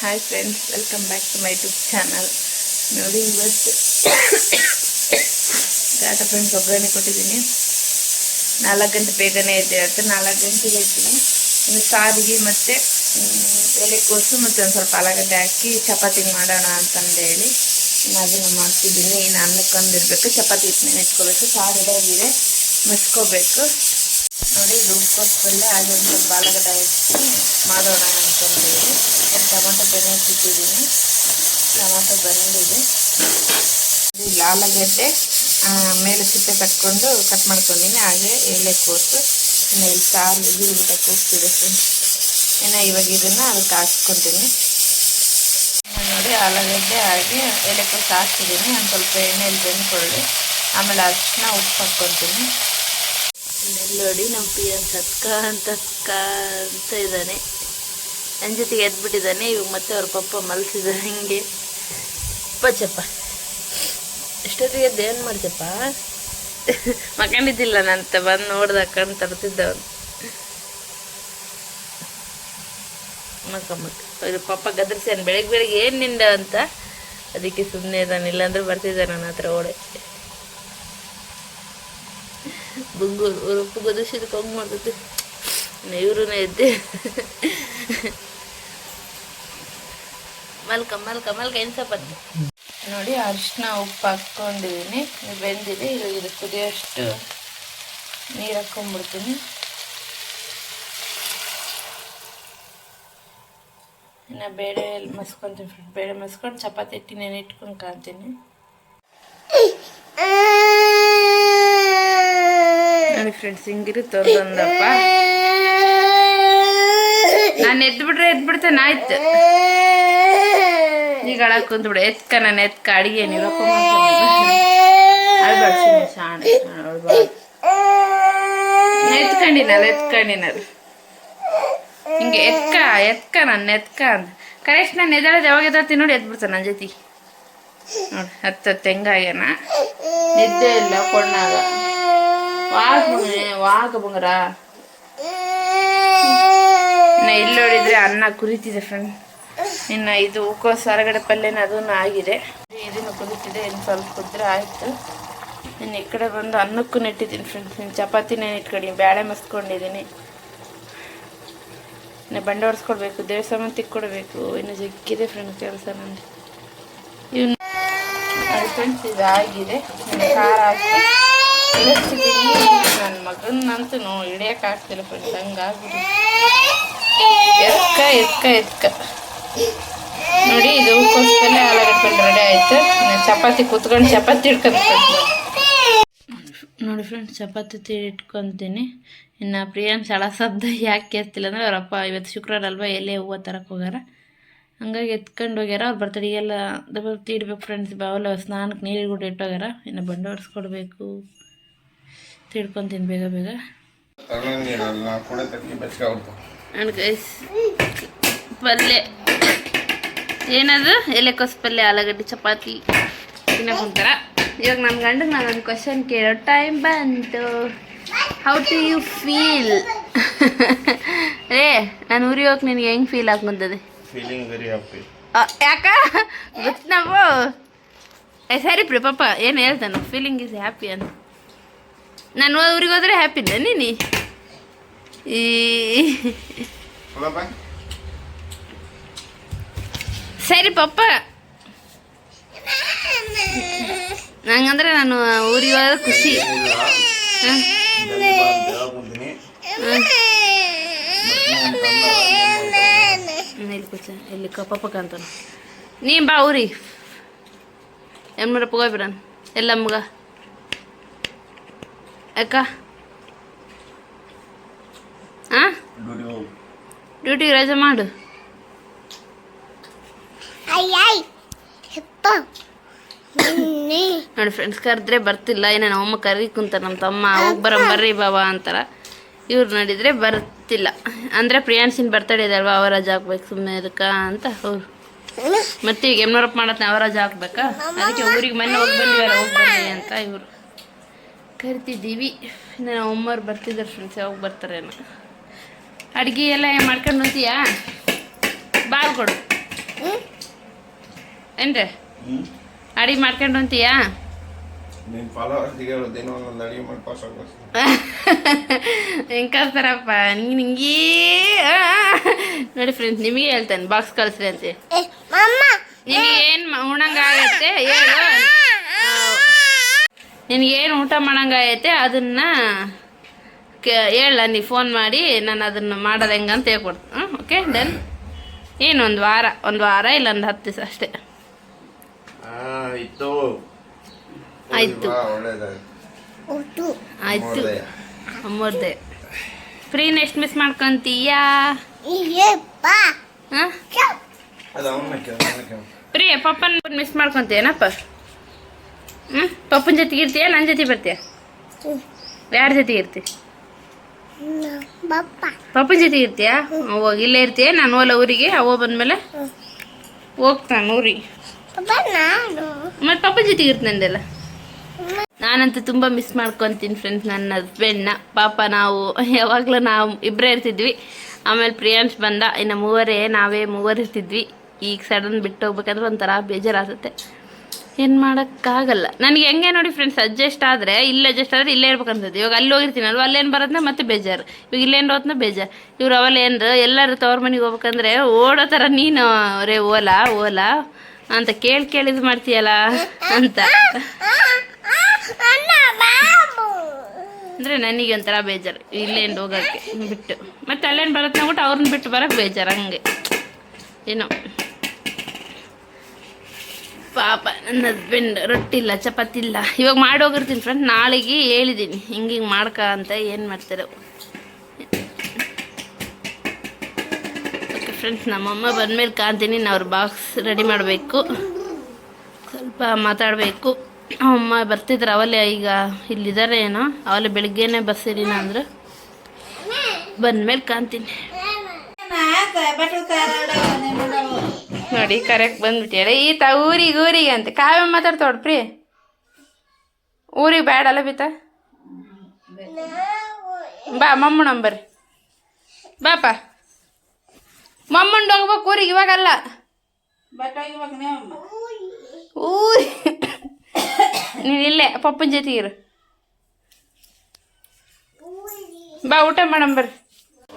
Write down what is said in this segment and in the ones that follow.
Hi friends welcome back to my YouTube channel ನೋಡಿ ಇವತ್ತು ಗಾಟ friends ಒಗ್ಗರಣೆ ಕೊಟ್ಟಿದ್ದೀನಿ. ನಾಲ್ಕು ಗಂಟೆ ಬೇಗನೆ ಇದೆ ಅಂತ ನಾಲ್ಕು ಗಂಟೆಗೆ ಇದ್ದೀನಿ ಇನ್ನು ಸಾರಿಗೆ ಮತ್ತು ಎಲೆಕೋಸು ಮತ್ತು ಒಂದು ಸ್ವಲ್ಪ ಆಲೂಗಡ್ಡೆ ಹಾಕಿ ಚಪಾತಿ ಮಾಡೋಣ ಅಂತಂದು ಹೇಳಿ ನಾನು ಅದನ್ನು ಮಾಡ್ತಿದ್ದೀನಿ. ಇನ್ನು ಅನ್ನಕ್ಕೊಂದು ಇರಬೇಕು ಚಪಾತಿ ಹಿಟ್ಟನ್ನ ಇಟ್ಕೋಬೇಕು ಸಾರು ಇದೆ ಮಸ್ಕೋಬೇಕು ನೋಡಿ ಇದು ಹಾಗೆ ಒಂದು ಸ್ವಲ್ಪ ಆಲೂಗಡ್ಡೆ ಹಾಕಿ ಮಾಡೋಣ ಅಂತಂದೇಳಿ ಒಂದು ಟೊಮೊಟೊ ಬೆನೆ ಇಟ್ಟಿದ್ದೀನಿ. ಟೊಮೊಟೊ ಬಂದಿದೆ. ಇಲ್ಲಿ ಆಲೂಗಡ್ಡೆ ಮೇಲೆ ಸಿಪ್ಪೆ ಕಟ್ಕೊಂಡು ಕಟ್ ಮಾಡ್ಕೊಂಡಿನಿ. ಹಾಗೆ ಎಲೆಕೋಸು ಇನ್ನು ಇಲ್ಲಿ ಸಾರು ಬೀಳ್ಬಿಟ್ಟ ಕೂಗ್ತಿದೆ ಫ್ರೆಂಡ್ಸ್ ಇನ್ನು ಇವಾಗ ಇದನ್ನು ಅದಕ್ಕೆ ಹಾಕ್ಕೊತೀನಿ ನೋಡಿ, ಆಲೂಗಡ್ಡೆ ಹಾಗೆ ಎಲೆಕೋಸು ಹಾಕ್ತಿದ್ದೀನಿ. ಒಂದು ಸ್ವಲ್ಪ ಎಣ್ಣೆಯಲ್ಲಿ ಬೆಂದ್ಕೊಳ್ಳಿ. ಆಮೇಲೆ ಅರಿಶಿನ ಉಪ್ಪು ಹಾಕ್ಕೊತೀನಿ. ನೋಡಿ, ನಮ್ಮ ಪಿ ಎನ್ ಸತ್ಕ ಅಂತ ಅಂತ ಇದ್ದಾನೆ. ನನ್ನ ಜೊತೆಗೆ ಎದ್ಬಿಟ್ಟಿದ್ದಾನೆ, ಇವಾಗ ಮತ್ತೆ ಅವ್ರ ಪಪ್ಪ ಮಲಸಿದ್ದಾರೆ ಹಿಂಗೆ. ಪಚ್ಚಪ್ಪ ಎಷ್ಟೊತ್ತಿಗೆ ಎದ್ದು ಏನು ಮಾಡ್ತಪ್ಪ ಮಕ್ಕಂಡಿದ್ದಿಲ್ಲ ನಂತ, ಬಂದು ನೋಡ್ದ ಕಣ್ ತರ್ತಿದ್ದವನು ಮಕ್ಕ ಮಕ್ಕ ಇದು ಪಪ್ಪ ಗದರ್ಸ್ಯಾನ, ಬೆಳಗ್ಗೆ ಬೆಳಗ್ಗೆ ಏನು ನಿಂದ ಅಂತ? ಅದಕ್ಕೆ ಸುಮ್ಮನೆ ಇದ್ದಾನೆ, ಇಲ್ಲಾಂದ್ರೆ ಬರ್ತಿದ್ದೆ ನನ್ನ ಹತ್ರ ಓಡೆ ಬುಂಗೂರು ಅವ್ರ ಉಪ್ಪು ಗದರ್ಸಿದಕ್ಕೆ ಹೋಗಿ ಮಾಡ್ತೈತಿ ಇವ್ರೂ ಎದ್ದೆ ಮಲ್ಕ ಮಲ್ಕ ಮಲ್ಕ ಏನು ಸಪತ್ತು ನೋಡಿ ಅರಿಶಿನ ಉಪ್ಪು ಹಾಕ್ಕೊಂಡಿದ್ದೀನಿ ಇದು ಬೆಂದಿದೆ ಇದು ಇದು ಕುದಿಯೋಷ್ಟು ನೀರು ಹಾಕ್ಕೊಂಡ್ಬಿಡ್ತೀನಿ. ಇನ್ನು ಬೇಳೆ ಮಸ್ಕೊತೀನಿ ಬೇಳೆ ಮಸ್ಕೊಂಡು ಚಪಾತಿ ಹಿಟ್ಟು ನೆನೆ ಇಟ್ಕೊಂಡು ಕಾಣ್ತೀನಿ. ಫ್ರೆಂಡ್ಸ್ ಹಿಂಗಿರುತ್ತೆ ಬಂದಪ್ಪ ನಾನು ಎದ್ದು ಬಿಡ್ರೆ ಎದ್ದು ಬಿಡ್ತೇನೆ, ಆಯ್ತು. ಈಗ ಅಳಕ್ ಕುಂತ್ಬಿಡು. ಎತ್ಕ, ನಾನು ಎತ್ಕ. ಅಡಿಗೆ ನೀರಪ್ಪ ಅಳ್ಬೇಡ ಸುಮ್ಮನೆ ಶಾಣ. ಎತ್ಕೊಂಡಿನಲ್ಲ ಎತ್ಕೊಂಡಿನಲ್ಲ ಹಿಂಗೆ ಎತ್ಕ ಎತ್ಕ ನನ್ನ ಎತ್ಕ ಅಂತ. ಕರೆಕ್ಟ್ ನಾನು ಎದ್ದಾಳದು ಯಾವಾಗ ಎದ್ದಾಳ್ತೀನಿ ನೋಡಿ ಎದ್ಬಿಡ್ತಾನೆ ನನ್ನ ಜೊತೆ. ನೋಡಿ, ಹತ್ತು ಹೆಂಗಾಗ್ಯಾನ. ನಿದ್ದೆ ಇಲ್ಲ ಕೊಂಡಾಗ ವಾಗ ಬಂಗಾರ. ಇಲ್ಲಿ ನೋಡಿದ್ರೆ ಅನ್ನ ಕುರಿತಿದೆ ಫ್ರೆಂಡ್ ಇನ್ನ ಇದು ಹೂಕೋಸು ಹೊರಗಡೆ ಪಲ್ಯನ ಅದೂ ಆಗಿದೆ. ಇದನ್ನು ಕುದಿತಿದೆ, ಇನ್ನು ಸ್ವಲ್ಪ ಕುದ್ರೆ ಆಯಿತು. ಇನ್ನು ಈ ಕಡೆ ಬಂದು ಅನ್ನಕ್ಕೂ ನೆಟ್ಟಿದ್ದೀನಿ ಫ್ರೆಂಡ್ಸ್ ಇನ್ನು ಚಪಾತಿನೇ ಇಟ್ಕೊಂಡು ಬೇಳೆ ಮಸ್ಕೊಂಡಿದ್ದೀನಿ. ಇನ್ನು ಬಂಡೆ ಹೊಡ್ಸ್ಕೊಡ್ಬೇಕು ದೇವಸ್ಥಾನ ತಿಕ್ಕೊಡ್ಬೇಕು ಇನ್ನು ಜಗ್ಗಿದೆ ಫ್ರೆಂಡ್ಸ್ ಕೆಲಸ ನಂದು. ಇವನು ಫ್ರೆಂಡ್ಸ್ ಇದಾಗಿದೆ ಖಾರ ಹಾಕಿ ನನ್ನ ಮಗನಂತೂ ನೋ ಹಿಡಿಯೋಕೆ ಆಗ್ತಿಲ್ಲ ಫ್ರೆಂಡ್ಸ್ ಹಂಗಾಗ್ಬಿಟ್ಟು ಎತ್ಕ ಎತ್ಕ ಎತ್ಕ ನೋಡಿ ಇದು ಹೂಕೋಸ್ಪಲ್ಲೆ ಆಲೂಗಡ್ಡೆ ರೆಡಿ ಆಯ್ತು ಚಪಾತಿ ಕೂತ್ಕೊಂಡು ಚಪಾತಿ ಇಟ್ಕೊಂಡು ನೋಡಿ ಫ್ರೆಂಡ್ಸ್ ಚಪಾತಿ ಇಟ್ಕೊತೀನಿ. ಇನ್ನು ಪ್ರಿಯಾಂಶ್ ಹಳ ಶಬ್ದ ಯಾಕೆ ಎತ್ತಿಲ್ಲ ಅಂದ್ರೆ ಅವರಪ್ಪ ಇವತ್ತು ಶುಕ್ರವಾರ ಅಲ್ವಾ, ಎಲ್ಲೇ ಹೂವ ತರಕ್ಕೆ ಹೋಗ್ಯಾರ. ಹಂಗಾಗಿ ಎತ್ಕೊಂಡು ಹೋಗ್ಯಾರ, ಅವ್ರು ಬರ್ತಡೆಗೆಲ್ಲ ದಬ್ಬ ತೀಡ್ಬೇಕು ಫ್ರೆಂಡ್ಸ್ ಬಾವಲ್ಲ ಸ್ನಾನಕ್ಕೆ ನೀರು ಕೂಡ ಇಟ್ಟೋಗ್ಯಾರ ಇನ್ನು ಬಂಡೆ ಹೊಡ್ಸ್ಕೊಡ್ಬೇಕು ತಿಳ್ಕೊತೀನಿ ಬೇಗ ಬೇಗ. ಗೈಸ್ ಪಲ್ಯ ಏನದು? ಎಲೆಕೋಸ್ ಪಲ್ಯ ಆಲೂಗಡ್ಡೆ ಚಪಾತಿ. ತಿನ್ನಕ್ಕೆ ಕುಂತಾರ ಇವಾಗ ನನ್ನ ಗಂಡಗೆ ನಾನು ಒಂದು ಕ್ವಶನ್ ಕೇಳೋ ಟೈಮ್ ಬಂತು. ಹೌ ಟು ಯು ಫೀಲ್ ರೇ ನಾನು ಊರಿಗೆ ಹೋಗಿ ನಿನಗೆ ಹೆಂಗೆ ಫೀಲ್ ಆಗ್ಬಂತದೆ ಫೀಲಿಂಗ್ ವೆರಿ ಹ್ಯಾಪಿ ಯಾಕ? ಗೊತ್ತು ನಾವು. ಸರಿ ಪ್ರಿ ಪಾಪ ಏನು ಹೇಳ್ತಾನೆ ಫೀಲಿಂಗ್ ಇಸ್ ಹ್ಯಾಪಿ ಅಂತ. ನಾನು ಊರಿಗೆ ಹೋದ್ರೆ ಹ್ಯಾಪಿ ಇದ್ದ ನೀನು? ಈ ಸರಿ ಪಪ್ಪ. ನಂಗಂದ್ರೆ ನಾನು ಊರಿಗೆ ಹೋದ್ರೆ ಖುಷಿ. ಹಾಂ? ಇಲ್ಲಿ ಪಪ್ಪ ಕಾಂತಾನ ನೀ ಬಾ ಊರಿ ಎಮ್ಮರ ಹೋಗ್ಬಿಡಣ. ಎಲ್ಲ ಮಗ. ಅಕ್ಕ? ಹಾಂ ಡ್ಯೂಟಿಗೆ ರಜೆ ಮಾಡು. ನೋಡಿ ಫ್ರೆಂಡ್ಸ್ ಕರೆದ್ರೆ ಬರ್ತಿಲ್ಲ. ಏನೋ ನಮ್ಮಮ್ಮ ಕರಿ ಕುಂತಾರೆ ನಮ್ಮ ತಮ್ಮ ಒಬ್ಬರ ಬರ ಬರ್ರಿ ಬಾಬಾ ಅಂತಾರ. ಇವ್ರು ನೋಡಿದ್ರೆ ಬರ್ತಿಲ್ಲ. ಅಂದರೆ ಪ್ರಿಯಾನ್ಸಿನ ಬರ್ತಡೇ ಇದೆ ಅಲ್ವಾ ಅವರ ರಜೆ ಹಾಕ್ಬೇಕು ಸುಮ್ಮನೆ ಅದಕ್ಕೆ ಅಂತ ಅವ್ರು. ಮತ್ತೆ ಈಗ ಎಮ್ನೂರಪ್ಪ ಮಾಡತ್ತೆ ಅವರ ರಜೆ ಹಾಕ್ಬೇಕಾ? ಅದಕ್ಕೆ ಊರಿಗೆ ಮೊನ್ನೆ ಹೋಗಿ ಬಂದಿವಲ್ಲ ಹೋಗಿ ಬನ್ನಿ ಅಂತ ಇವರು. ಕರಿತಿದ್ದೀವಿ. ಇನ್ನು ನಮ್ಮ ಅಮ್ಮವ್ರು ಬರ್ತಿದ್ದಾರೆ ಫ್ರೆಂಡ್ಸ್ ಯಾವಾಗ ಬರ್ತಾರೇನೋ ಅಡುಗೆ ಎಲ್ಲ ಮಾಡ್ಕೊಂಡು ಅಂತೀಯಾ ಬಾಲ್ ಕೊಡು. ಏನ್ರಿ? ಹ್ಞೂ ಅಡಿಗೆ ಮಾಡ್ಕೊಂಡು ಅಂತೀಯಾ ಹೆಂಗೆ ಕಳ್ಸ್ತಾರಪ್ಪ ನಿಂಗೆ ನಿಂಗೇ ನೋಡಿ ಫ್ರೆಂಡ್ಸ್ ನಿಮಗೆ ಹೇಳ್ತಾನೆ ಬಾಕ್ಸ್ ಕಳಿಸ್ರಿ ಅಂತ. ನಿಮಗೆ ಏನು ಉಣಂಗಾಗತ್ತೆ? ಹೇಳು. ನಿನಗೇನು ಊಟ ಮಾಡಂಗಾಗೈತೆ ಅದನ್ನ ಹೇಳ ನೀ ಫೋನ್ ಮಾಡಿ ನಾನು ಅದನ್ನು ಮಾಡೋದು ಅಂತ ಹೇಳ್ಕೊಡ್ತೀನಿ ಹ್ಞೂ ಓಕೆ ಡನ್ ಏನು ಒಂದು ವಾರ ಒಂದು ವಾರ ಇಲ್ಲ ಒಂದು ಹತ್ತು ದಿವಸ ಅಷ್ಟೇ? ಆಯಿತು. ಆಯ್ತು. ಒಳ್ಳೇದಾಯ್ತು. ಆಯಿತು. ಅಮ್ಮೋರ್ದೆ. ಫ್ರೀನ ಎಷ್ಟು ಮಿಸ್ ಮಾಡ್ಕೊಂತೀಯಾ? ಹಾಂ? ಪ್ರಿಯ ಪಪ್ಪನ ಮಿಸ್ ಮಾಡ್ಕೊಂತೀಯನಪ್ಪ? ಹ್ಞೂ ಪಪ್ಪನ ಜೊತೆಗೆ ಇರ್ತೀಯ ನನ್ನ ಜೊತೆ ಬರ್ತೀಯ? ಯಾರ ಜೊತೆಗೆ ಇರ್ತಿ? ಪಪ್ಪನ ಜೊತೆಗೆ ಇರ್ತೀಯ? ಹೋಗಿ ಇಲ್ಲೇ ಇರ್ತೀಯ ನಾನು ಹೋಲ ಊರಿಗೆ ಅವ ಬಂದ್ಮೇಲೆ? ಹೋಗ್ತಾನೆ ಊರಿಗೆ. ಮತ್ತೆ ಪಪ್ಪನ ಜೊತೆಗೆ ಇರ್ತಾನಂದೆಲ್ಲ ನಾನಂತೂ ತುಂಬ ಮಿಸ್ ಮಾಡ್ಕೊತೀನಿ ಫ್ರೆಂಡ್ಸ್ ನನ್ನ ಹಸ್ಬೆಂಡ್ನ ಪಾಪ ನಾವು ಯಾವಾಗಲೂ ನಾವು ಇಬ್ಬರೇ ಇರ್ತಿದ್ವಿ. ಆಮೇಲೆ ಪ್ರಿಯಾಂಶ್ ಬಂದ ಇನ್ನು ಮೂವರೇ ನಾವೇ ಮೂವರು ಇರ್ತಿದ್ವಿ. ಈಗ ಸಡನ್ ಬಿಟ್ಟು ಹೋಗ್ಬೇಕಾದ್ರೆ ಒಂಥರ ಬೇಜಾರಾಗುತ್ತೆ. ಏನು ಮಾಡೋಕ್ಕಾಗಲ್ಲ. ನನಗೆ ಹೆಂಗೆ ನೋಡಿ ಫ್ರೆಂಡ್ಸ್ ಅಡ್ಜಸ್ಟ್ ಆದರೆ, ಇಲ್ಲ ಅಡ್ಜಸ್ಟ್ ಆದರೆ ಇಲ್ಲೇ ಇರ್ಬೇಕಂತದ್ದು. ಇವಾಗ ಅಲ್ಲಿ ಹೋಗಿರ್ತೀನಿ ಅಲ್ವಾ? ಅಲ್ಲೇನು ಬರೋದನ್ನ ಮತ್ತೆ ಬೇಜಾರು. ಇವಾಗ ಇಲ್ಲೇನು ಹೋದ್ನ ಬೇಜಾರು. ಇವ್ರು ಅವಲ್ಲ ಎಲ್ಲರೂ ತವ್ರ ಮನೆಗೆ ಹೋಗ್ಬೇಕಂದ್ರೆ, ಓಡೋ ಥರ ನೀನು, ರೇ, ಓಲಾ ಓಲಾ ಅಂತ ಕೇಳಿ ಕೇಳಿ ಇದು ಮಾಡ್ತೀಯಲ್ಲ ಅಂತ. ಅಂದರೆ ನನಗೆ ಒಂಥರ ಬೇಜಾರು. ಇಲ್ಲೇನು ಹೋಗೋಕ್ಕೆ ಬಿಟ್ಟು. ಮತ್ತೆ ಅಲ್ಲೇನು ಬರುತ್ತೆ ಬಿಟ್ಟು ಅವ್ರನ್ನ ಬಿಟ್ಟು ಬರೋಕ್ಕೆ ಬೇಜಾರು, ಹಂಗೆ. ಏನೋ. ಪಾಪ, ನನ್ನ ಹಸ್ಬೆಂಡ್ ರೊಟ್ಟಿ ಇಲ್ಲ ಚಪಾತಿ ಇಲ್ಲ ಇವಾಗ ಮಾಡೋಗಿರ್ತೀನಿ ಫ್ರೆಂಡ್ ನಾಳೆಗೆ ಹೇಳಿದ್ದೀನಿ ಹಿಂಗೆ ಹಿಂಗೆ ಮಾಡ್ಕ ಅಂತ ಏನು ಮಾಡ್ತಾರೆ. ಓಕೆ ಫ್ರೆಂಡ್ಸ್ ನಮ್ಮಮ್ಮ ಬಂದಮೇಲೆ ಕಾಣ್ತೀನಿ, ನಾವು ಅವ್ರ ಬಾಕ್ಸ್ ರೆಡಿ ಮಾಡಬೇಕು. ಸ್ವಲ್ಪ ಮಾತಾಡಬೇಕು. ಅಮ್ಮ ಬರ್ತಿದ್ರು, ಅವಲೇ ಈಗ ಇಲ್ಲಿದ್ದಾರೆ ಏನೋ. ಅವಲೇ ಬೆಳಿಗ್ಗೆನೇ ಬಸ್ಸಿರಿನ ಅಂದ್ರೆ ಬಂದಮೇಲೆ ಕಾಣ್ತೀನಿ. ನೋಡಿ ಕರೆಕ್ಟ್ ಬಂದ್ಬಿಟ್ಟಿಯಲ್ಲ ಈ ತ ಊರಿಗೆ ಊರಿಗೆ ಅಂತ. ಕಾವ್ಯ ಮಾತಾಡ್ತಾವಡ್ ಪ್ರೀ? ಊರಿಗೆ ಬೇಡಲ್ಲ ಬೀತ ಬಾ ಮಮ್ಮ ನಂಬರ್ ಬಾಪ. ಮಮ್ಮಂಡ್ ಹೋಗ್ಬೇಕು ಊರಿಗೆ ಇವಾಗಲ್ಲ. ಊರಿ. ನೀನು ಇಲ್ಲೇ ಪಪ್ಪನ ಜೊತೆಗಿರು. ಇರು ಬಾ ಊಟ ಮಾಡಮ್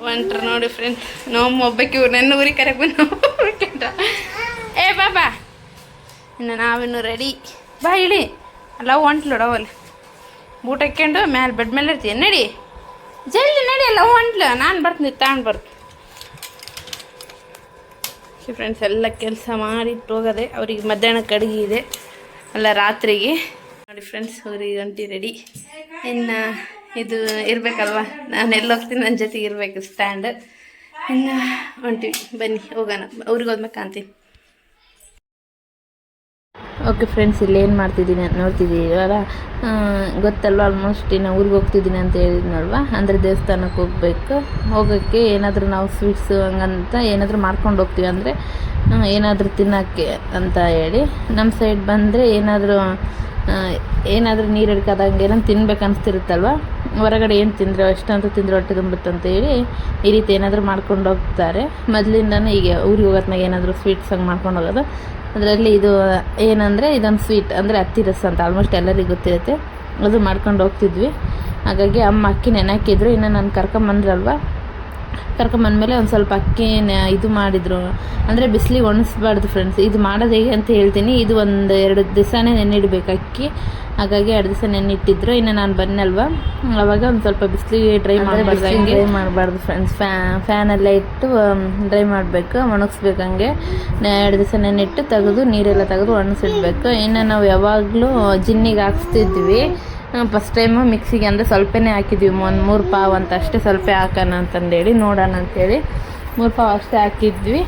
ಒಂಟ್ರ ನೋಡಿ ಫ್ರೆಂಡ್ ನಮ್ಮ ಒಬ್ಬಕ್ಕೆ ಇವ್ರು ನನ್ನ ಊರಿಗೆ ಕರೆಕ್ಟ್ ಬಂದ ಏ ಬಾಬಾ ಇನ್ನು ನಾವಿನ್ನು ರೆಡಿ ಬಾ, ಇಳಿ. ಅಲ್ಲ ಹೊಂಟ್ಲು ಅವಲ್ಲ ಬೂಟ್ ಹಾಕ್ಕೊಂಡು ಮ್ಯಾಲೆ ಬೆಡ್ ಮೇಲೆ ಇರ್ತೀಯ. ನಡಿ. ಜಲ್ದಿ ನಡಿ ಅಲ್ಲ ಹೊಂಟ್ಲು ನಾನು ಬರ್ತೀನಿ ತಗೊಂಡು ಬರ್ತೀನಿ ಫ್ರೆಂಡ್ಸ್ ಎಲ್ಲ ಕೆಲಸ ಮಾಡಿಟ್ಟು ಹೋಗೋದೆ, ಅವ್ರಿಗೆ ಮಧ್ಯಾಹ್ನಕ್ಕೆ ಅಡುಗೆ ಇದೆ. ಅಲ್ಲ ರಾತ್ರಿಗೆ. ನೋಡಿ ಫ್ರೆಂಡ್ಸ್ ಅವ್ರಿಗೆ ಗಂಟಿ ರೆಡಿ ಇನ್ನು ಇದು ಇರಬೇಕಲ್ವ? ನಾನು ಎಲ್ಲಿ ಹೋಗ್ತೀನಿ ನನ್ನ ಜೊತೆಗೆ ಇರಬೇಕು ಸ್ಟ್ಯಾಂಡ್ ಇನ್ನು ಹೊಂಟಿವಿ. ಬನ್ನಿ, ಹೋಗೋಣ. ಅವ್ರಿಗೆ ಹೋದ್ಮೇಲೆ ಅಂತೀನಿ ಓಕೆ ಫ್ರೆಂಡ್ಸ್ ಇಲ್ಲಿ ಏನು ಮಾಡ್ತಿದ್ದೀನಿ ಅಂತ ನೋಡ್ತಿದ್ದೀವಲ್ಲ ಗೊತ್ತಲ್ವ ಆಲ್ಮೋಸ್ಟ್ ಇನ್ನು ಊರಿಗೆ ಹೋಗ್ತಿದ್ದೀನಿ ಅಂತ ಹೇಳಿದ್ನಲ್ವಾ ಅಂದರೆ ದೇವಸ್ಥಾನಕ್ಕೆ ಹೋಗ್ಬೇಕು. ಹೋಗೋಕ್ಕೆ ಏನಾದರೂ ನಾವು ಸ್ವೀಟ್ಸು ಹಂಗಂತ ಏನಾದರೂ ಮಾಡ್ಕೊಂಡು ಹೋಗ್ತೀವಿ ಅಂದರೆ ಏನಾದರೂ ತಿನ್ನೋಕ್ಕೆ ಅಂತ ಹೇಳಿ. ನಮ್ಮ ಸೈಡ್ ಬಂದರೆ ಏನಾದರೂ ಏನಾದರೂ ನೀರು ಹಿಡ್ಕೋದಂಗೆ ಏನೋ ತಿನ್ಬೇಕು ಅನಿಸ್ತಿರುತ್ತಲ್ವ ಹೊರಗಡೆ ಏನು ತಿಂದರೆ ಅಷ್ಟಂತ ತಿಂದರೆ ಹೊಟ್ಟೆ ತುಂಬುತ್ತೆ ಅಂತೇಳಿ ಈ ರೀತಿ ಏನಾದರೂ ಮಾಡ್ಕೊಂಡು ಹೋಗ್ತಾರೆ. ಮೊದಲಿಂದನೂ ಈಗ ಊರಿಗೆ ಹೋಗೋತ್ನಾಗ ಏನಾದರೂ ಸ್ವೀಟ್ಸ್ ಹಂಗೆ ಮಾಡ್ಕೊಂಡು ಹೋಗೋದು. ಅದರಲ್ಲಿ ಇದು ಏನಂದರೆ ಇದೊಂದು ಸ್ವೀಟ್ ಅಂದರೆ ಅತ್ತಿ ರಸ ಅಂತ ಆಲ್ಮೋಸ್ಟ್ ಎಲ್ಲರಿಗೂ ಗೊತ್ತಿರುತ್ತೆ. ಅದು ಮಾಡ್ಕೊಂಡು ಹೋಗ್ತಿದ್ವಿ. ಹಾಗಾಗಿ ಅಮ್ಮ ಅಕ್ಕಿ ನೆನಾಕಿದ್ರು, ಇನ್ನು ನಾನು ಕರ್ಕೊಂಬಂದ್ರಲ್ವ? ಕರ್ಕೊಂಬಂದ್ಮೇಲೆ ಒಂದು ಸ್ವಲ್ಪ ಅಕ್ಕಿ ಇದು ಮಾಡಿದರು. ಅಂದರೆ ಬಿಸಿಲಿಗೆ ಒಣಸ್ಬಾರ್ದು ಫ್ರೆಂಡ್ಸ್ ಇದು ಮಾಡೋದು ಹೇಗೆ ಅಂತ ಹೇಳ್ತೀನಿ. ಇದು ಒಂದು ಎರಡು ದಿವಸನೇ ನೆನ್ನಿಡ್ಬೇಕು ಅಕ್ಕಿ. ಹಾಗಾಗಿ ಎರಡು ದಿವಸ ನೆನ್ನಿಟ್ಟಿದ್ರು. ಇನ್ನು ನಾನು ಬಂದಲ್ವ ಅವಾಗ ಒಂದು ಸ್ವಲ್ಪ ಬಿಸಿಲಿಗೆ ಡ್ರೈ ಮಾಡಬಾರ್ದು ಹಂಗೆ. ಡ್ರೈ ಮಾಡಬಾರ್ದು ಫ್ರೆಂಡ್ಸ್ ಫ್ಯಾನೆಲ್ಲ ಇಟ್ಟು ಡ್ರೈ ಮಾಡಬೇಕು. ಒಣಗಿಸ್ಬೇಕು ಹಂಗೆ. ಎರಡು ದಿವಸ ನೆನ್ನಿಟ್ಟು ತೆಗೆದು ನೀರೆಲ್ಲ ತೆಗೆದು ಒಣಗಿಸಿಡ್ಬೇಕು. ಇನ್ನು ನಾವು ಯಾವಾಗಲೂ ಜಿನ್ನಿಗೆ ಹಾಕ್ಸ್ತಿದ್ವಿ. ಫಸ್ಟ್ ಟೈಮು ಮಿಕ್ಸಿಗೆ ಅಂದರೆ ಸ್ವಲ್ಪನೇ ಹಾಕಿದ್ವಿ. ಒಂದು ಮೂರು ಪಾವು ಅಂತ ಅಷ್ಟೇ ಸ್ವಲ್ಪ ಹಾಕೋಣ ಅಂತಂದೇಳಿ ನೋಡೋಣ ಅಂಥೇಳಿ ಮೂರು ಪಾವು ಅಷ್ಟೇ ಹಾಕಿದ್ವಿ.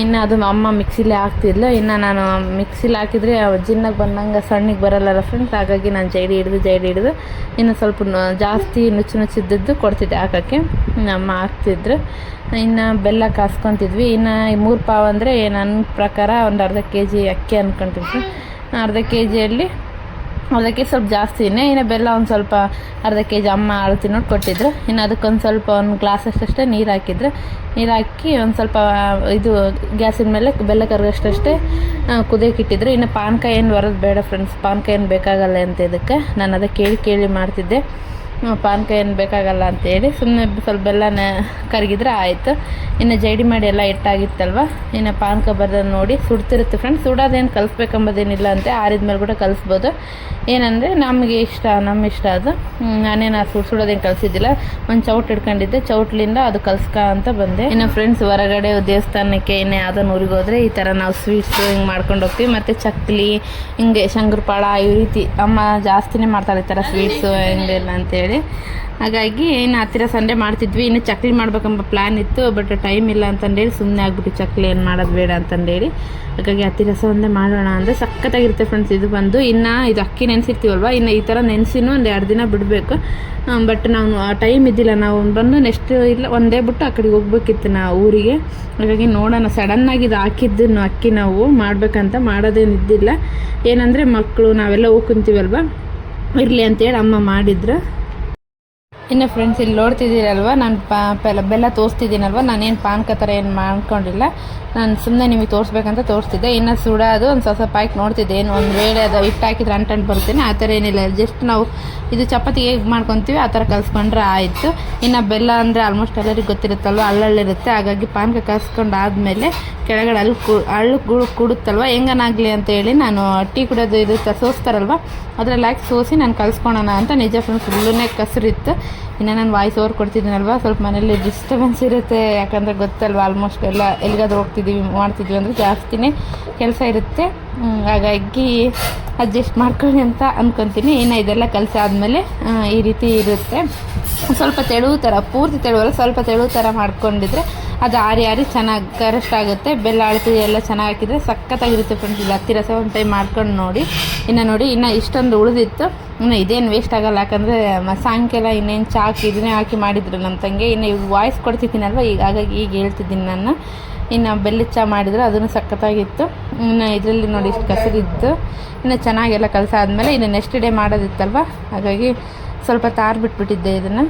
ಇನ್ನು ಅದು ಅಮ್ಮ ಮಿಕ್ಸಿಲೇ ಹಾಕ್ತಿದ್ಲು. ಇನ್ನು ನಾನು ಮಿಕ್ಸಿಲಿ ಹಾಕಿದರೆ ಜಿನ್ನಾಗ ಬಂದಂಗೆ ಸಣ್ಣಗೆ ಬರಲ್ಲ ಫ್ರೆಂಡ್ಸ್ ಹಾಗಾಗಿ ನಾನು ಜೈಡಿ ಹಿಡಿದು ಜೈಡಿ ಹಿಡಿದು ಇನ್ನು ಸ್ವಲ್ಪ ಜಾಸ್ತಿ ನುಚ್ಚು ನುಚ್ಚಿದ್ದದ್ದು ಕೊಡ್ತಿದ್ದೆ ಹಾಕೋಕ್ಕೆ. ಅಮ್ಮ ಹಾಕ್ತಿದ್ರು. ಇನ್ನು ಬೆಲ್ಲ ಕಾಸ್ಕೊತಿದ್ವಿ. ಇನ್ನು ಈ ಮೂರು ಪಾವು ಅಂದರೆ ನನ್ನ ಪ್ರಕಾರ ಒಂದು ಅರ್ಧ ಕೆ ಜಿ ಅಕ್ಕಿ ಅಂದ್ಕೊತಿದ್ವಿ ಅರ್ಧ ಕೆ ಜಿಯಲ್ಲಿ ಅದಕ್ಕೆ ಸ್ವಲ್ಪ ಜಾಸ್ತಿನೇ ಇನ್ನು ಬೆಲ್ಲ ಒಂದು ಸ್ವಲ್ಪ ಅರ್ಧ ಕೆ ಜಿ ಅಮ್ಮ ಅಳತಿ ನೋಡಿ ಕೊಟ್ಟಿದ್ರು. ಇನ್ನು ಅದಕ್ಕೊಂದು ಸ್ವಲ್ಪ ಒಂದು ಗ್ಲಾಸ್ ಅಷ್ಟಷ್ಟೇ ನೀರು ಹಾಕಿದ್ರು. ನೀರು ಹಾಕಿ ಒಂದು ಸ್ವಲ್ಪ ಇದು ಗ್ಯಾಸಿನ ಮೇಲೆ ಬೆಲ್ಲ ಕರಗಷ್ಟಷ್ಟೇ ಕುದಿಯೋಕೆ ಇಟ್ಟಿದ್ರು. ಇನ್ನು ಪಾನಕ ಏನು, ಬರೋದು ಬೇಡ ಫ್ರೆಂಡ್ಸ್ ಪಾನಕ ಏನು ಬೇಕಾಗಲ್ಲ ಅಂತ ಇದಕ್ಕೆ. ನಾನು ಅದಕ್ಕೆ ಕೇಳಿ ಕೇಳಿ ಮಾಡ್ತಿದ್ದೆ. ಪಾನಕ ಏನು ಬೇಕಾಗಲ್ಲ ಅಂತೇಳಿ ಸುಮ್ಮನೆ ಸ್ವಲ್ಪ ಬೆಲ್ಲನ ಕರಗಿದ್ರೆ ಆಯಿತು. ಇನ್ನು ಜೈಡಿ ಮಾಡಿ ಎಲ್ಲ ಇಟ್ಟಾಗಿತ್ತಲ್ವ? ಇನ್ನು ಪಾನಕ ಬರ್ದ ನೋಡಿ ಸುಡ್ತಿರುತ್ತೆ ಫ್ರೆಂಡ್ಸ್ ಸುಡೋದೇನು ಕಲಿಸ್ಬೇಕಂಬೋದೇನಿಲ್ಲ ಅಂತೆ. ಆರಿದ ಮೇಲೆ ಕೂಡ ಕಲಿಸ್ಬೋದು. ಏನಂದರೆ ನಮಗೆ ಇಷ್ಟ ನಮ್ಮ ಇಷ್ಟ ಅದು. ನಾನೇನು ಆ ಸುಡ್ ಸುಡೋದೇನು ಕಲಿಸಿದ್ದಿಲ್ಲ. ಒಂದು ಚೌಟ್ ಇಟ್ಕೊಂಡಿದ್ದೆ. ಚೌಟ್ಲಿಂದ ಅದು ಕಲ್ಸ್ಕ ಅಂತ ಬಂದೆ. ಇನ್ನು ಫ್ರೆಂಡ್ಸ್ ಹೊರಗಡೆ ದೇವಸ್ಥಾನಕ್ಕೆ ಇನ್ನೇ ಯಾವುದೋ ಊರಿಗೆ ಹೋದರೆ ಈ ಥರ ನಾವು ಸ್ವೀಟ್ಸು ಹಿಂಗೆ ಮಾಡ್ಕೊಂಡು ಹೋಗ್ತೀವಿ. ಮತ್ತು ಚಕ್ಲಿ, ಹಿಂಗೆ ಶಂಕರಪಾಳ, ಈ ರೀತಿ ಅಮ್ಮ ಜಾಸ್ತಿನೇ ಮಾಡ್ತಾಳೆ ಈ ಥರ ಸ್ವೀಟ್ಸು ಹಿಂಗೆಲ್ಲ ಅಂತೇಳಿ ಹಾಗಾಗಿ ಇನ್ನು ಹತ್ತಿರ ಸಂಡೇ ಮಾಡ್ತಿದ್ವಿ. ಇನ್ನು ಚಕ್ಲಿ ಮಾಡ್ಬೇಕಂಬ ಪ್ಲ್ಯಾನ್ ಇತ್ತು ಬಟ್ ಟೈಮ್ ಇಲ್ಲ ಅಂತಂದೇಳಿ ಸುಮ್ಮನೆ ಆಗ್ಬಿಟ್ಟು ಚಕ್ಲಿ ಏನು ಮಾಡೋದು ಬೇಡ ಅಂತಂದೇಳಿ. ಹಾಗಾಗಿ ಹತ್ತಿರ ಒಂದೇ ಮಾಡೋಣ ಅಂದರೆ ಸಖತ್ತಾಗಿರುತ್ತೆ ಫ್ರೆಂಡ್ಸ್ ಇದು ಬಂದು ಇನ್ನು ಇದು ಅಕ್ಕಿ ನೆನೆಸಿರ್ತೀವಲ್ವ, ಇನ್ನು ಈ ಥರ ನೆನೆಸಿನೂ ಒಂದು ಎರಡು ದಿನ ಬಿಡಬೇಕು. ಬಟ್ ನಾವು ಟೈಮ್ ಇದ್ದಿಲ್ಲ. ನಾವು ಬಂದು ನೆಕ್ಸ್ಟ್ ಇಲ್ಲ, ಒಂದೇ ಬಿಟ್ಟು ಆ ಕಡೆಗೆ ಹೋಗ್ಬೇಕಿತ್ತು ನಾವು ಊರಿಗೆ. ಹಾಗಾಗಿ ನೋಡೋಣ. ಸಡನ್ನಾಗಿ ಇದು ಹಾಕಿದ್ದು ಅಕ್ಕಿ ನಾವು ಮಾಡಬೇಕಂತ ಮಾಡೋದೇನು ಇದ್ದಿಲ್ಲ ಏನಂದರೆ ಮಕ್ಕಳು ನಾವೆಲ್ಲ ಹೋಗ್ಕೊಂತೀವಲ್ವ ಇರಲಿ ಅಂತೇಳಿ ಅಮ್ಮ ಮಾಡಿದ್ರು. ಇನ್ನು ಫ್ರೆಂಡ್ಸ್ ಇಲ್ಲಿ ನೋಡ್ತಿದ್ದೀರಲ್ವ? ನಾನು ಪಾ ಬೆಲ್ಲ ಬೆಲ್ಲ ತೋರಿಸ್ತಿದ್ದೀನಲ್ವ? ನಾನೇನು ಪಾನಕ ಥರ ಏನು ಮಾಡ್ಕೊಂಡಿಲ್ಲ. ನಾನು ಸುಮ್ಮನೆ ನಿಮಗೆ ತೋರಿಸ್ಬೇಕಂತ ತೋರಿಸ್ತಿದ್ದೆ. ಇನ್ನು ಸುಡೋದು ಒಂದು ಸ್ವಲ್ಪ ಪಾಯ್ಕ್ ನೋಡ್ತಿದ್ದೆ. ಏನು ಒಂದು ವೇಳೆ ಅದು ಹಿಟ್ಟು ಹಾಕಿದ್ರೆ ಅಂಟಂಟು ಬರ್ತೀನಿ ಆ ಥರ ಏನಿಲ್ಲ. ಜಸ್ಟ್ ನಾವು ಇದು ಚಪಾತಿ ಹೇಗೆ ಮಾಡ್ಕೊತೀವಿ ಆ ಥರ ಕಲಿಸ್ಕೊಂಡ್ರೆ ಆಯಿತು. ಇನ್ನು ಬೆಲ್ಲ ಅಂದರೆ ಆಲ್ಮೋಸ್ಟ್ ಎಲ್ಲರಿಗೂ ಗೊತ್ತಿರುತ್ತಲ್ವ? ಹಳ್ಳಳ್ಳಿರುತ್ತೆ ಹಾಗಾಗಿ ಪಾನಕ ಕಲ್ಸ್ಕೊಂಡು ಆದಮೇಲೆ ಕೆಳಗಡೆ ಅಲ್ಲಿ ಕು ಅಳ್ಳು ಗುಳು ಕುಡುತ್ತಲ್ವ? ಹೆಂಗನಾಗಲಿ ಅಂತ ಹೇಳಿ ನಾನು ಟೀ ಕುಡಿಯೋದು ಇದು ಸೋಸ್ತಾರಲ್ವ? ಅದರಲ್ಲಿ ಹಾಕಿ ಸೋಸಿ ನಾನು ಕಲ್ಸ್ಕೊಳೋಣ ಅಂತ ನಿಜ ಫ್ರೆಂಡ್ಸ್ ಫುಲ್ಲೂ ಕಸರಿತ್ತು. ಇನ್ನು ನಾನು ವಾಯ್ಸ್ ಓವರ್ ಕೊಡ್ತಿದ್ದೀನಲ್ವ? ಸ್ವಲ್ಪ ಮನೇಲಿ ಡಿಸ್ಟರ್ಬೆನ್ಸ್ ಇರುತ್ತೆ. ಯಾಕಂದರೆ ಗೊತ್ತಲ್ವ ಆಲ್ಮೋಸ್ಟ್ ಎಲ್ಲ ಎಲ್ಲಿಗಾದ್ರೂ ಹೋಗ್ತಿದ್ದೀವಿ ಮಾಡ್ತಿದ್ವಿ ಅಂದರೆ ಜಾಸ್ತಿನೇ ಕೆಲಸ ಇರುತ್ತೆ. ಹಾಗಾಗಿ ಅಡ್ಜಸ್ಟ್ ಮಾಡ್ಕೊಳ್ಳಿ ಅಂತ ಅಂದ್ಕೊತೀನಿ ಇನ್ನು ಇದೆಲ್ಲ ಕೆಲಸ ಆದಮೇಲೆ ಈ ರೀತಿ ಇರುತ್ತೆ. ಸ್ವಲ್ಪ ತೆಳುವು ಥರ ಪೂರ್ತಿ ತೆಳುವಲ್ಲ, ಸ್ವಲ್ಪ ತೆಳುವು ಥರ ಮಾಡ್ಕೊಂಡಿದ್ರೆ ಅದು ಆರಿ ಆರಿ ಚೆನ್ನಾಗಿ ಕರೆಸ್ಟ್ ಆಗುತ್ತೆ. ಬೆಲ್ಲ ಅಳತಿ ಎಲ್ಲ ಚೆನ್ನಾಗಿ ಹಾಕಿದರೆ ಸಖತ್ತಾಗಿರುತ್ತೆ ಫ್ರೆಂಡ್ಸ್ ಇದು ಹತ್ತಿ ರಸ ಒಂದು ಟೈಮ್ ಮಾಡ್ಕೊಂಡು ನೋಡಿ. ಇನ್ನು ನೋಡಿ, ಇನ್ನು ಇಷ್ಟೊಂದು ಉಳಿದಿತ್ತು. ಇನ್ನು ಇದೇನು ವೇಸ್ಟ್ ಆಗಲ್ಲ. ಯಾಕಂದರೆ ಸಾಯಂಕಾಲ ಇನ್ನೇನು ಚಾಕ್ ಇದನ್ನೇ ಹಾಕಿ ಮಾಡಿದ್ರು ನಮ್ಮ ತಂಗಿ. ಇನ್ನು ಇವಾಗ ವಾಯ್ಸ್ ಕೊಡ್ತಿದ್ದೀನಲ್ವ? ಈಗ ಹಾಗಾಗಿ ಈಗ ಹೇಳ್ತಿದ್ದೀನಿ ನಾನು ಇನ್ನು ಬೆಲ್ಲಿ ಚಹಾ ಮಾಡಿದ್ರೆ ಅದನ್ನು ಸಖತ್ತಾಗಿತ್ತು. ಇನ್ನು ಇದರಲ್ಲಿ ನೋಡಿ ಇಷ್ಟು ಕಸರಿತ್ತು ಇನ್ನು ಚೆನ್ನಾಗೆಲ್ಲ ಕಲಸಾದ್ಮೇಲೆ ಆದಮೇಲೆ ಇನ್ನು ನೆಕ್ಸ್ಟ್ ಡೇ ಮಾಡೋದಿತ್ತಲ್ವ? ಹಾಗಾಗಿ ಸ್ವಲ್ಪ ತಾರ್ ಬಿಟ್ಬಿಟ್ಟಿದ್ದೆ ಇದನ್ನು.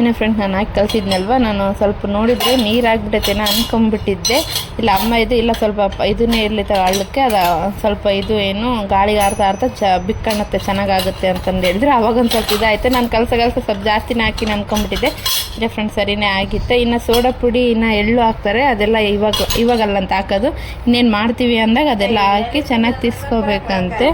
ಇನ್ನು ಫ್ರೆಂಡ್ ನಾನು ಹಾಕಿ ಕಲ್ಸಿದ್ನಲ್ವ ನಾನು ಸ್ವಲ್ಪ ನೋಡಿದರೆ ನೀರು ನಾ ಅನ್ಕೊಂಬಿಟ್ಟಿದ್ದೆ ಇಲ್ಲ, ಅಮ್ಮ ಇದು ಇಲ್ಲ, ಸ್ವಲ್ಪ ಇದನ್ನೇ ಇರಲಿ ತ ಅದು ಸ್ವಲ್ಪ ಇದು ಏನು ಗಾಳಿಗೆ ಆರ್ತಾ ಆರ್ತಾ ಚ ಬಿಕ್ಕಣ್ಣತ್ತೆ ಚೆನ್ನಾಗಾಗುತ್ತೆ ಅಂತಂದು ಹೇಳಿದ್ರೆ. ಅವಾಗೊಂದು ಸ್ವಲ್ಪ ಇದಾಯಿತು. ನಾನು ಕಲಸ ಕಲಸ ಸ್ವಲ್ಪ ಜಾಸ್ತಿನೇ ಹಾಕಿ ಅನ್ಕೊಂಬಿಟ್ಟಿದ್ದೆ ಇದೆ ಫ್ರೆಂಡ್ ಸರಿನೇ ಆಗಿತ್ತು. ಇನ್ನು ಸೋಡಾ ಪುಡಿ, ಇನ್ನು ಎಳ್ಳು ಹಾಕ್ತಾರೆ. ಅದೆಲ್ಲ ಇವಾಗ ಇವಾಗಲ್ಲ ಅಂತ ಹಾಕೋದು. ಇನ್ನೇನು ಮಾಡ್ತೀವಿ ಅಂದಾಗ ಅದೆಲ್ಲ ಹಾಕಿ ಚೆನ್ನಾಗಿ ತಿರ್ಸ್ಕೋಬೇಕಂತೆ.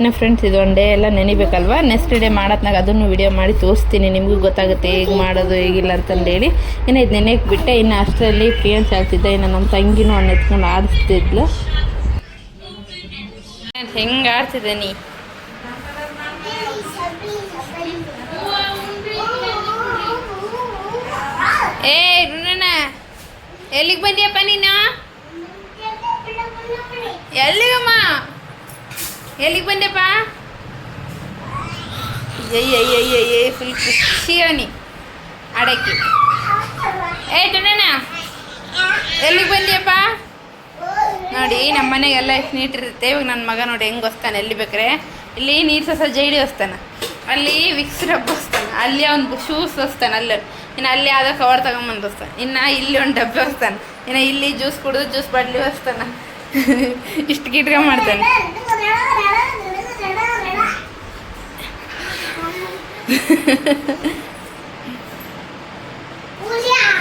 ಇನ್ನು ಫ್ರೆಂಡ್ಸ್ ಇದು ಡೇ ಎಲ್ಲ ನೆನಿಬೇಕಲ್ವಾ? ನೆಕ್ಸ್ಟ್ ಡೇ ಮಾಡೋದ್ನಾಗ ಅದನ್ನು ವೀಡಿಯೋ ಮಾಡಿ ತೋರಿಸ್ತೀನಿ. ನಿಮಗೂ ಗೊತ್ತಾಗುತ್ತೆ ಹೇಗೆ ಮಾಡೋದು, ಹೇಗಿಲ್ಲ ಅಂತಂದೇಳಿ ಇನ್ನು ಇದು ನೆನೆಗೆ ಬಿಟ್ಟೆ ಇನ್ನು ಅಷ್ಟರಲ್ಲಿ ಫ್ರೀಯನ್ಸ್ ಆಗ್ತಿದ್ದೆ. ಇನ್ನು ನಮ್ಮ ತಂಗಿನೂ ಅನ್ನ ಎತ್ಕೊಂಡು ಆಡಿಸ್ತಿದ್ಲು. ಹೆಂಗೆ ಆಡ್ತಿದ್ದೆ ನೀ? ಏ ಎಲ್ಲಿಗೆ ಬಂದಿಯಪ್ಪ ನೀನು? ಎಲ್ಲಿಗಮ್ಮ? ಎಲ್ಲಿಗೆ ಬಂದೆಪ್ಪ ಅಯ್ಯಯ್ಯಯ್ಯಯ್ಯ ಫುಲ್ ಖುಷಿ ಅವನಿ ಅಡಕ್ಕೆ ಏ ತುಣ್ಣಣ್ಣ ಎಲ್ಲಿಗೆ ಬಂದಿಯಪ್ಪ ನೋಡಿ ನಮ್ಮ ಮನೆಗೆಲ್ಲ ಎಷ್ಟು ನೀಟಿರುತ್ತೆ ಇವಾಗ ನನ್ನ ಮಗ ನೋಡಿ ಹೆಂಗೆ ಹೊಸ್ತಾನೆ ಎಲ್ಲಿ ಬೇಕ್ರೆ ಇಲ್ಲಿ ನೀರು ಸಸ ಜೈಡಿ ಹೊಸ್ತಾನೆ ಅಲ್ಲಿ ವಿಕ್ಸ್ ಡಬ್ಬ ಹೊಸ್ತಾನೆ ಅಲ್ಲಿ ಅವ್ನು ಶೂಸ್ ಹೊಸ್ತಾನೆ ಅಲ್ಲಿ ಇನ್ನು ಅಲ್ಲಿ ಯಾವುದೋ ಕವರ್ ತಗೊಂಬಂದು ಹೊಸ್ತಾನೆ ಇನ್ನು ಇಲ್ಲಿ ಒಂದು ಡಬ್ಬೆ ಹೊಸ್ತಾನೆ ಇನ್ನು ಇಲ್ಲಿ ಜ್ಯೂಸ್ ಕುಡಿದು ಜ್ಯೂಸ್ ಬಾಟ್ಲಿ ಹೊಸ್ತಾನೆ ಇಷ್ಟು ಗಿಟ್ಗ ಮಾಡ್ತಾನೆ.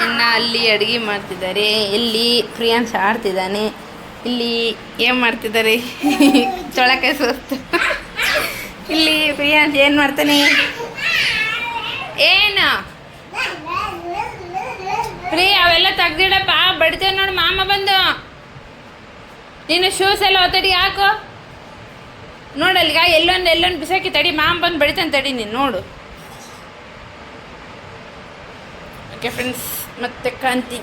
ಇನ್ನ ಅಲ್ಲಿ ಅಡುಗೆ ಮಾಡ್ತಿದ್ದಾರೆ. ಇಲ್ಲಿ ಪ್ರಿಯಾಂಶ ಆಡ್ತಿದ್ದಾನೆ. ಇಲ್ಲಿ ಏನು ಮಾಡ್ತಿದ್ದಾರೆ? ಚೊಳಕಾಯಿ ಸೋಸ್ತು ಇಲ್ಲಿ ಪ್ರಿಯಾಂಶ್ ಏನು ಮಾಡ್ತಾನೆ? ಏನು? ಪ್ರಿಯ, ಅವೆಲ್ಲ ತೆಗ್ದಿಡಪ್ಪ. ಬಡ್ತೇವೆ ನೋಡಿ, ಮಾಮ ಬಂದು. ನೀನು ಶೂಸ್ ಎಲ್ಲ ಒತ್ತಡಿ ಹಾಕು. ನೋಡಲ್ಲಿಗ ಎಲ್ಲೊಂದು ಎಲ್ಲೊಂದು ಬಿಸಾಕಿ ತಡಿ, ಮಾಮ್ ಬಂದು ಬಡಿತಾನೆ ತಡಿ ನೀನು, ನೋಡು. ಓಕೆ ಫ್ರೆಂಡ್ಸ್ ಮತ್ತೆ ಕಾಂತಿ.